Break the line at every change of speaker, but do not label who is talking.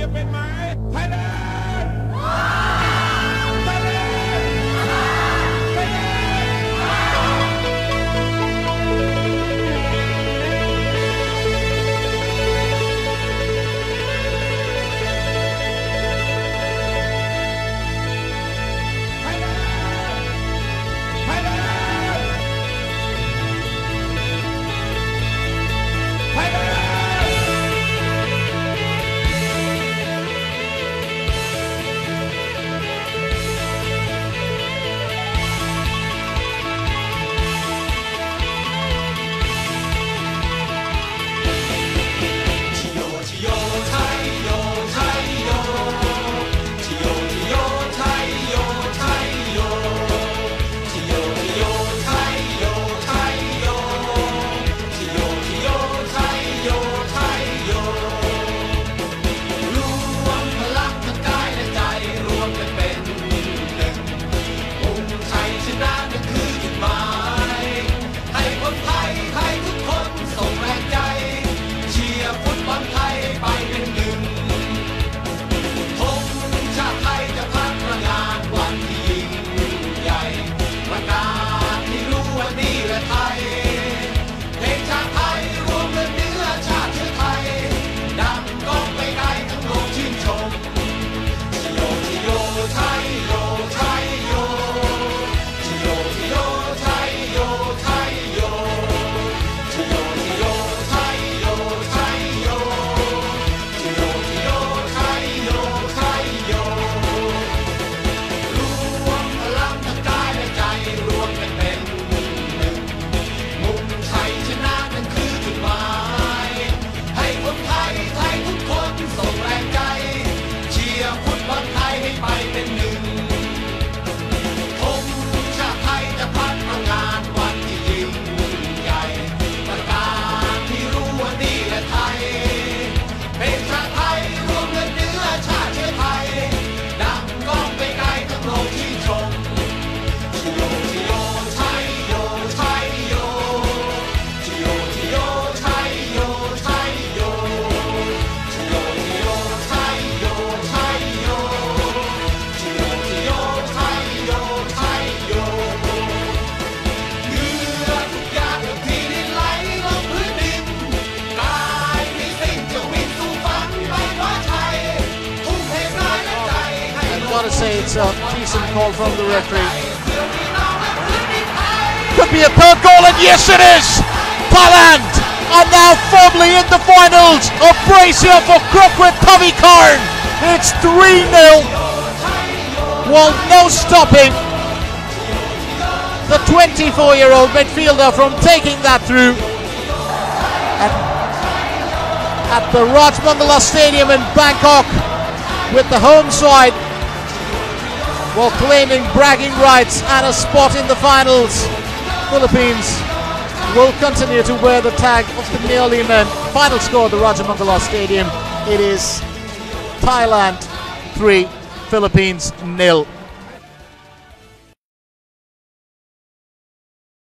Championship in
my head. to say it's a decent call from the referee. Could be a third goal, and yes, it is! Thailand are now firmly in the finals of here for Crookwith Tavikarn. It's 3 0. Well, no stopping the 24 year old midfielder from taking that through. At the Rajmandala Stadium in Bangkok with the home side while claiming bragging rights and a spot in the finals. Philippines will continue to wear the tag of the nearly men. Final score at the Rajamangala Stadium. It is Thailand 3, Philippines nil.